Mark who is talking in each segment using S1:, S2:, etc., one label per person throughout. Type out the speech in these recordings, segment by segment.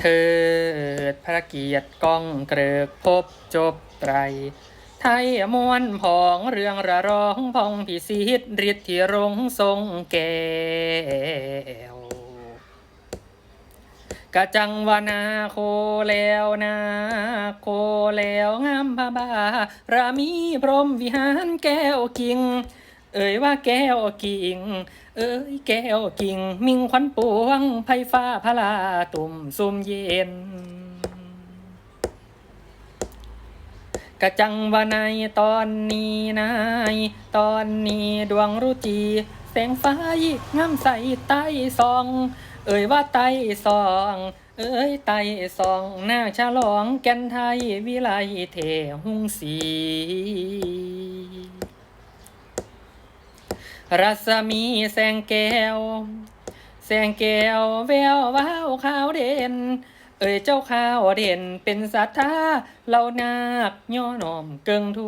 S1: เถิดพระเกียรติก้องเกริกพบจบไตรไทยมวนผองเรื่องระร้องพองพิสิทธิ์ฤทธิ์ที่รงทรงแก้วกะจังวนาโคแล้วนาโคแล้วงามพระบารามีพรหมวิหารแก้วกิ่ง เอ่ยว่าแก้วกิ่ง เอ้ยแก้วกิ่ง มิ่งควันปวงไพฟ้าพลาตุ่มซุมเย็นกระจังว่าในตอนนี้นาย ตอนนี้ดวงรุจีแสงไฟงามใสใต้ซอง เอ่ยว่าใต้ซอง เอ้ยใต้ซอง หน้าฉลองแก่นไทยวิไลเทหุงสี รัศมีแสงแก้ว แสงแก้วแวววาวขาวเด่น เอ่ยเจ้าข้าวเด่นเป็นศรัทธาเหล่านาคย่อน้อมเกิงถ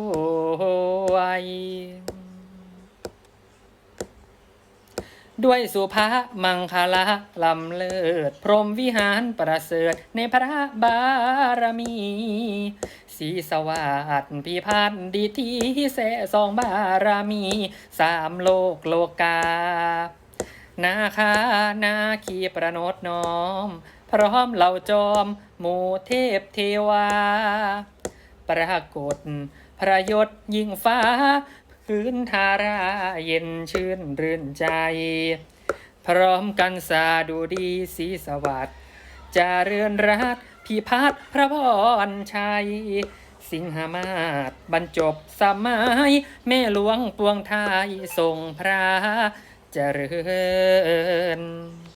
S1: วย ด้วยสุภามังคลาลำเลิศ พรหมวิหารประเสริฐ ในพระบารมี สีสวัสดิ์พิพัฒน์ดีที่แสสองบารมี สามโลกโลกา นาคานาคีประนดน้อม พร้อมเหล่าจอม หมู่เทพเทวา ปรากฏพระยศยิ่งฟ้า พื้นทาราเย็นชื่นรื่นใจ พร้อมกันสาดูดีสีสวัสดิ์จาเรือนรัตพิพัฒน์พระพรชัย สิงหามาศบรรจบสมัยแม่หลวงปวงไทยทรงพระเจริญ